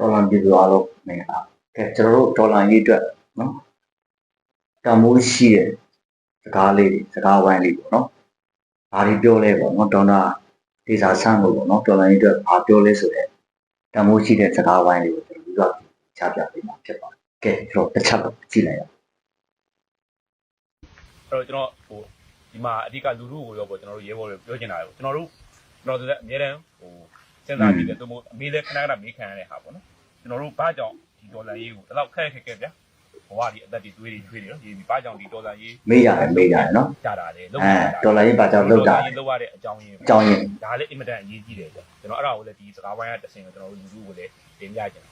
ဒေါ်လာပြည်သူအားလုံးမင်္ဂလာကဲကျွန်တော်တို့ဒေါ်လာရေးအတွက်နော်တန်မိုးရှိတဲ့စကားလေးတွေစကားဝိုင်းလေးပေါ့နော်ဘာတွေပြောလဲပေါ့နော်ဒေါ်လာဒေစာဆန်းကိုပေါ့နော်ဒေါ်လာရေးအတွက်ဘာပြောလဲဆိုတဲ့တန်မိုးရှိတဲ့စကားဝိုင်းလေးကိုကျွန်တော်တို့ကချပြပေးမှာဖြစ်ပါတယ်ကဲကျွန်တော်တစ်ချက်တော့ကြည့်လိုက်ရအောင်အဲ့တော့ကျွန်တော်ဟိုဒီမှာအဓိကလူလူကိုရောပေါ့ကျွန်တော်တို့ရဲဘော်တွေပြောချင်တာလေကျွန်တော်တို့ကျွန်တော်တို့လည်းအများတန်းဟို စဉ်းစားကြည့်တယ်သူမို့အမေလည်းခဏခဏမေးခံရတဲ့ဟာပေါ့နော်ကျွန်တော်တို့ဘာကြောင့်ဒီဒေါ်လာရေးကိုဒီလောက်ခက်ခက်ခဲဗျာဘဝဒီအသက်တွေတွေးတွေတွေးတွေနော်ဒီဘာကြောင့်ဒီဒေါ်လာရေးမေးရတယ်မေးရတယ်နော်ကြတာလေအဲဒေါ်လာရေးဘာကြောင့်လောက်တာလဲလောက်ရတဲ့အကြောင်းရင်းအကြောင်းရင်းဒါလည်းအင်မတန်အရေးကြီးတယ်ကြာကျွန်တော်အဲ့ဒါကိုလည်းဒီစကားဝိုင်းကတဆင်ကိုကျွန်တော်တို့လူလူကိုလည်းတင်ပြကြတယ်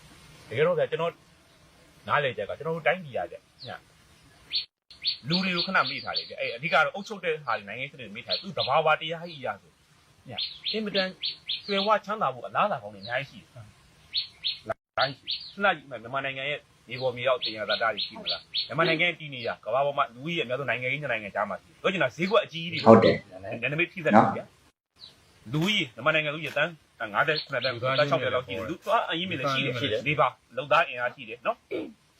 တကယ်တော့ဗျာကျွန်တော်နားလေချက်ကကျွန်တော်တို့တိုင်းပြည်ရကြညလူတွေကိုခဏမိထားတယ်ဗျအဲ့အဓိကတော့အုပ်ချုပ်တဲ့ဟာတွေနိုင်ငံရေးစနစ်တွေမိထားတယ်သူတဘာဝတရားကြီးရဆိုည အင်မတန်ကျွယ်ဝချမ်းသာဖို့အလားအလာကောင်းနေအများကြီးရှိတယ်တိုင်းရှိစလိုက်မြန်မာနိုင်ငံရဲ့ဒီပေါ်မြေရောက်တင်ရတာတာတွေရှိမလားမြန်မာနိုင်ငံရဲ့တည်နေရကမ္ဘာပေါ်မှာလူကြီးရဲ့အများဆုံးနိုင်ငံကြီးနိုင်ငံကြားမှာရှိပြောချင်တာဈေးကွက်အကြီးကြီးတွေဟုတ်တယ်နယ်နိမိတ်ထိသက်တယ်ဗျာလူကြီးမြန်မာနိုင်ငံလူကြီးတန်း90 90တန်း60လောက်ရှိတယ်လူသွားအရင်မြင်လည်းရှိတယ်ရှိတယ်ဒီပါလောက်သားအင်အားရှိတယ်နော်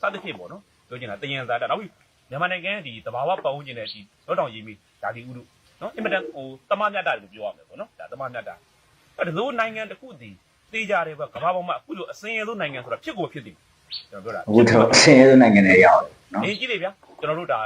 စသဖြင့်ပေါ့နော်ပြောချင်တာတယံဇာတာနောက်ပြီးမြန်မာနိုင်ငံဒီတဘာဝပတ်ဝန်းကျင်တဲ့ဒီလောတောင်ရေးမီဒါဒီဥဒု နော်အင်မတန်ဟိုတမမြတ်တာလို့ပြောရမယ်ပေါ့နော်ဒါတမမြတ်တာအဲ့ဒါလို့နိုင်ငံတစ်ခုဒီသိကြတယ်ဗျကမ္ဘာပေါ်မှာအခုလိုအစင်းရဲဆုံးနိုင်ငံဆိုတာဖြစ်ကိုဖြစ်တယ်ကျွန်တော်ပြောတာအခုတော့အဆင်းရဲဆုံးနိုင်ငံတွေရောက်တယ်နော်နေကြည့်လေဗျာကျွန်တော်တို့ဒါ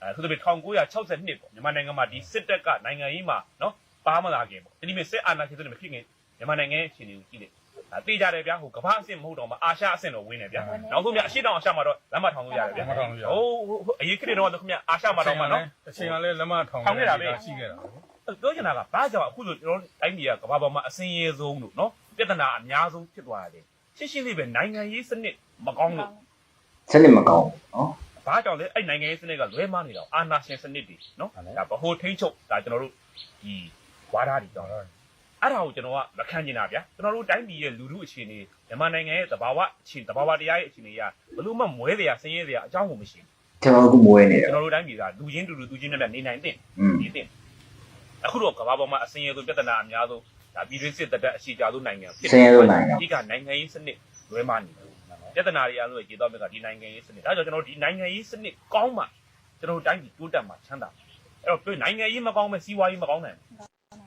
အဲဆိုတဲ့1962ပေါ့မြန်မာနိုင်ငံမှာဒီစစ်တပ်ကနိုင်ငံရေးမှာနော်ပါမလာခင်ပေါ့ဒီနေ့စစ်အာဏာရှင်တွေမဖြစ်ခင် မြန်မာနိုင်ငံရဲ့အခြေအနေကိုကြည့်လေဒါသိကြတယ်ဗျာဟိုကမ္ဘာအဆင့်မဟုတ်တော့မှအာရှအဆင့်တော့ဝင်းတယ်ဗျာနောက်ဆုံးမြအရှိတောင်အာရှမှာတော့လမ်းမထောင်လို့ရတယ်ဗျာလမ်းမထောင်လို့ရတယ်ဟိုဟိုအရေးခရစ်တော့ခင်ဗျအာရှမှာတော့မှနော်အချိန်ကလည်းလက်မထောင်ထောင်ခဲ့တာပဲရှိခဲ့တာပြောချင်တာကဘာကြောင့်အခုလိုကျွန်တော်တိုင်းပြည်ကကမ္ဘာပေါ်မှာအစင်းရဲဆုံးလို့နော်ပြဿနာအများဆုံးဖြစ်သွားတယ်ရှင်းရှင်းလေးပဲနိုင်ငံရေးစနစ်မကောင်းလို့စနစ်မကောင်းဘူးနော်ဘာကြောင့်လဲအဲ့နိုင်ငံရေးစနစ်ကလွဲမှားနေတာအာနာရှင်စနစ်တွေနော်ဒါဗဟိုထိန်းချုပ်ဒါကျွန်တော်တို့ဒီဝါဒတွေကြောင့် အဲ့ဒါကိုကျွန်တော်ကမခံကျင်တာဗျာကျွန်တော်တို့တိုင်းပြည်ရဲ့လူထုအခြေအနေမြန်မာနိုင်ငံရဲ့သဘာဝအခြေသဘာဝတရားရဲ့အခြေအနေကဘလို့မှမွဲတရားဆင်းရဲတရားအကြောင်းကိုမရှိကျွန်တော်တို့ကမွေးနေတယ်ဘူးကျွန်တော်တို့တိုင်းပြည်ကလူချင်းတူတူသူချင်းနဲ့နေနိုင်တဲ့อืมဒီတဲ့အခုတော့ကမ္ဘာပေါ်မှာအစင်းရဲဆုံးပြဿနာအများဆုံးဒါပြည်တွင်းစစ်တပ်အရှိကြဆုံးနိုင်ငံဖြစ်ဆင်းရဲဆုံးနိုင်ငံဒီကနိုင်ငံရေးစနစ်လွဲမှားနေတယ်ပြဿနာတွေအားလုံးကျေတော့မြတ်ကဒီနိုင်ငံရေးစနစ်ဒါကြောင့်ကျွန်တော်ဒီနိုင်ငံရေးစနစ်ကောင်းမှကျွန်တော်တိုင်းပြည်တိုးတက်မှချမ်းသာအဲ့တော့နိုင်ငံရေးမကောင်းမဲ့စီးပွားရေးမကောင်းနိုင်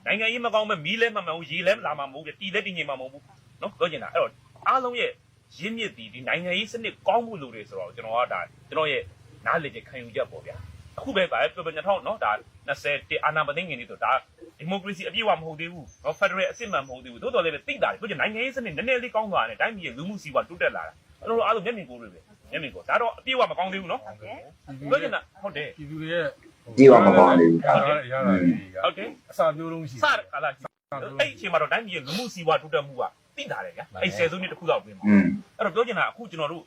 နိုင်ငံရေးမကောင်းမဲ့မီးလဲမမှန်ဘူးရေလဲလာမှာမဟုတ်ဘူးတီလဲတင်ငင်မှာမဟုတ်ဘူးနော်ပြောချင်တာအဲ့တော့အားလုံးရဲ့ရင်းမြစ်ဒီဒီနိုင်ငံရေးစနစ်ကောင်းမှုလို့တွေဆိုတော့ကျွန်တော်ကဒါကျွန်တော်ရဲ့နားလည်ချက်ခံယူချက်ပေါ့ဗျာအခုပဲဗာပြောပြ2000နော်ဒါ20တအာနာမသိငင်နေဆိုဒါဒီမိုကရေစီအပြည့်အဝမဟုတ်သေးဘူးနော်ဖက်ဒရယ်အစစ်မှန်မဟုတ်သေးဘူးသို့တော်လည်းပဲသိတာတယ်ပြောချင်နိုင်ငံရေးစနစ်နည်းနည်းလေးကောင်းသွားတယ်တိုင်းပြည်ရဲ့လူမှုစီးပွားတိုးတက်လာတာအဲ့လိုအားလုံးမျက်မြင်ကိုယ်တွေပဲမျက်မြင်ကိုဒါတော့အပြည့်အဝမကောင်းသေးဘူးနော်ပြောချင်တာဟုတ်တယ်ပြည်သူတွေရဲ့ ဒီကမကောင်းသေးဘူးရတာရတာလေးတွေကဟုတ်တယ်အစာမျိုးလုံးရှိစရကာလာအဲ့ဒီအချိန်မှာတော့တိုင်းပြည်ရဲ့လူမှုစီးပွားတိုးတက်မှုကသိတာတယ်ဗျာအဲ့ဆယ်စုနှစ်တစ်ခုလောက်ပြင်မှာอืมအဲ့တော့ပြောချင်တာအခုကျွန်တော်တို့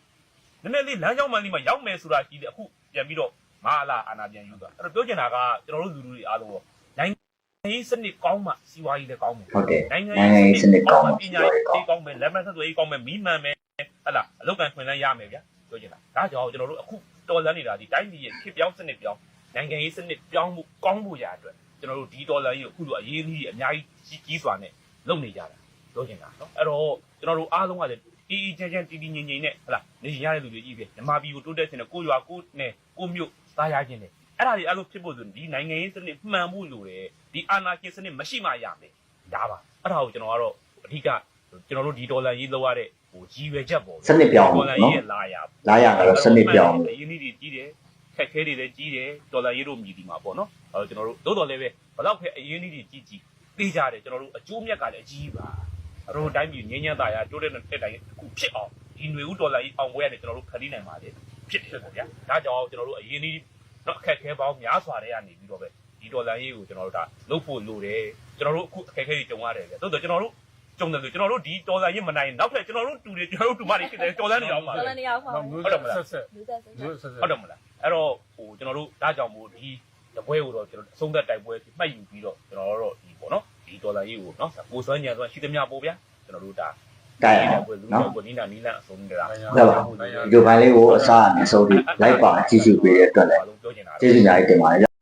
နည်းနည်းလေးလမ်းကြောင်းမှန်လေးမှာရောက်မယ်ဆိုတာရှိတယ်အခုပြန်ပြီးတော့မဟာလာအာနာပြန်ယူတာအဲ့တော့ပြောချင်တာကကျွန်တော်တို့လူလူတွေအားလုံးပေါ့နိုင်ငံရေးစနစ်ကောင်းမှစီးပွားရေးလည်းကောင်းမယ်ဟုတ်တယ်နိုင်ငံနိုင်ငံရေးစနစ်ကောင်းမှပညာရေးကောင်းမယ်လက်မှတ်ဆက်သွယ်ရေးကောင်းမယ်မိမှန်မယ်ဟလာအလုပ်ကန်ခွင်လန်းရမယ်ဗျာပြောချင်တာဒါကြောင့်ကျွန်တော်တို့အခုတော်လန်းနေတာဒီတိုင်းပြည်ရဲ့ခေပြောင်းစနစ်ပြောင်း နိုင်ငံရေးစနစ်ပြောင်းမှုကောင်းမှုရာအတွက်ကျွန်တော်တို့ဒီဒေါ်လာကြီးကိုအခုလိုအရေးကြီးအများကြီးကြီးစွာနဲ့လုပ်နေကြတာပြောချင်တာနော်အဲ့တော့ကျွန်တော်တို့အားလုံးကလည်းတီးတီးချမ်းချမ်းတီးတီးငြိမ်ငြိမ်နဲ့ဟလာနေရတဲ့လူတွေကြီးပဲမြန်မာပြည်ကိုတိုးတက်ခြင်းနဲ့ကိုရွာကိုနဲ့ကိုမြို့သားရခြင်းနဲ့အဲ့ဒါတွေအဲ့လိုဖြစ်ဖို့ဆိုဒီနိုင်ငံရေးစနစ်မှန်ဖို့လိုတယ်ဒီအာဏာရှင်စနစ်မရှိမှရမယ်ဒါပါအဲ့ဒါကိုကျွန်တော်ကတော့အဓိကကျွန်တော်တို့ဒီဒေါ်လာရေးလောက်ရတဲ့ဟိုကြီးရွယ်ချက်ပေါ့စနစ်ပြောင်းဒေါ်လာနော်ရေးရဲ့လာရလာရကတော့စနစ်ပြောင်းအရင်နေ့တွေကြီးတယ် ခက်ခဲတွေလည်းကြီးတယ်ဒေါ်လာရေးတို့မြည်ဒီမှာပေါ့နော်အဲတော့ကျွန်တော်တို့သို့တော်လည်းပဲဘလောက်ခဲအရင်နေ့တွေကြီးကြီးသေးကြတယ်ကျွန်တော်တို့အကျိုးမြတ်ကလည်းအကြီးပါအတို့တိုင်းပြည်ငင်းညမ်းသားရတိုးတဲ့တက်တိုင်းအခုဖြစ်အောင်ဒီຫນွေဦးဒေါ်လာရေးအောင်ပွဲရတယ်ကျွန်တော်တို့ခရီးနိုင်ပါလေဖြစ်ဖြစ်ပေါ့ဗျာဒါကြောင့်ကျွန်တော်တို့အရင်နေ့တော့အခက်ခဲပေါင်းများစွာတွေကနေပြီးတော့ပဲဒီဒေါ်လာရေးကိုကျွန်တော်တို့ဒါလုပ်ဖို့လိုတယ်ကျွန်တော်တို့အခုအခက်ခဲတွေကြုံရတယ်ဗျသို့တော့ကျွန်တော်တို့ကြုံတယ်ဆိုကျွန်တော်တို့ဒီဒေါ်လာရေးမနိုင်နောက်ထပ်ကျွန်တော်တို့တူတွေကျွန်တော်တို့တူမတွေဖြစ်တယ်တော်လန်းနေအောင်ပါတော်လန်နေရောက်ပါတော့မျိုးဆက်ဆက်လူသက်စမျိုးဆက်ဆက်ဟုတ်တယ်မလား အဲ့တော့ဟိုကျွန်တော်တို့ဒါကြောင့်မို့ဒီတပွဲကိုတော့ကျွန်တော်အဆုံးသက်တိုက်ပွဲမှတ်ယူပြီးတော့ကျွန်တော်တို့ဒီပေါ့နော်ဒီဒေါ်လာရေးကိုနော်ကိုစွမ်းညံစွမ်းရှိသမျှပို့ဗျာကျွန်တော်တို့ဒါတိုက်ဒီအောင်ပွဲလူနော်တော်ကိုနီးနာနီးလန့်အဆုံးနေတာဟုတ်ပါဘူးဒီလိုပိုင်းလေးကိုအစားအမြဲဆုံးပြီးလိုက်ပါကြည့်ရှုပေးတဲ့အတွက်လည်းပြောချင်တာကျေးဇူးများကြီးတင်ပါတယ်